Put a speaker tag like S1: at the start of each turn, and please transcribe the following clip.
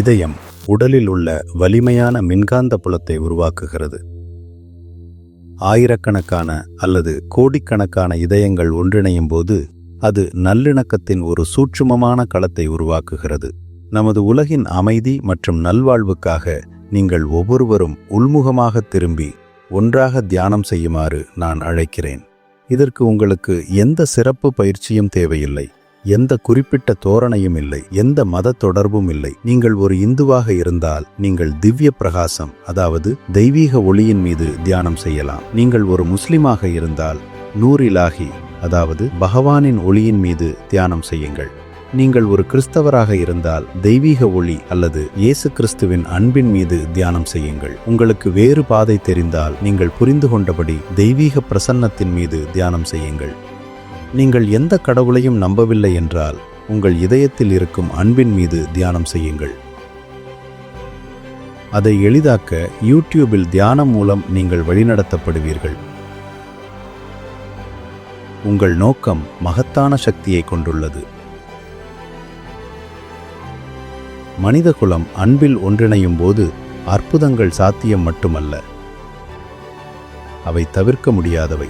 S1: இதயம் உடலில் உள்ள வலிமையான மின்காந்த புலத்தை உருவாக்குகிறது. ஆயிரக்கணக்கான அல்லது கோடிக்கணக்கான இதயங்கள் ஒன்றிணையும் போது அது நல்லிணக்கத்தின் ஒரு சூட்சுமமான களத்தை உருவாக்குகிறது. நமது உலகின் அமைதி மற்றும் நல்வாழ்வுக்காக நீங்கள் ஒவ்வொருவரும் உள்முகமாக திரும்பி ஒன்றாக தியானம் செய்யுமாறு நான் அழைக்கிறேன். இதற்கு உங்களுக்கு எந்த சிறப்பு பயிற்சியும் தேவையில்லை. எந்த குறிப்பிட்ட தோரணையும் இல்லை எந்த மத தொடர்பும் இல்லை. நீங்கள் ஒரு இந்துவாக இருந்தால் நீங்கள் திவ்ய பிரகாசம் அதாவது தெய்வீக ஒளியின் மீது தியானம் செய்யலாம். நீங்கள் ஒரு முஸ்லிமாக இருந்தால் நூறிலாகி அதாவது பகவானின் ஒளியின் மீது தியானம் செய்யுங்கள். நீங்கள் ஒரு கிறிஸ்தவராக இருந்தால் தெய்வீக ஒளி அல்லது இயேசு கிறிஸ்துவின் அன்பின் மீது தியானம் செய்யுங்கள். உங்களுக்கு வேறு பாதை தெரிந்தால் நீங்கள் புரிந்து கொண்டபடி தெய்வீக பிரசன்னத்தின் மீது தியானம் செய்யுங்கள். நீங்கள் எந்த கடவுளையும் நம்பவில்லை என்றால் உங்கள் இதயத்தில் இருக்கும் அன்பின் மீது தியானம் செய்யுங்கள். அதை எளிதாக்க யூடியூபில் தியானம் மூலம் நீங்கள் வழிநடத்தப்படுவீர்கள். உங்கள் நோக்கம் மகத்தான சக்தியை கொண்டுள்ளது. மனிதகுலம் அன்பில் ஒன்றிணையும் போது அற்புதங்கள் சாத்தியம் மட்டுமல்ல. அவை தவிர்க்க முடியாதவை.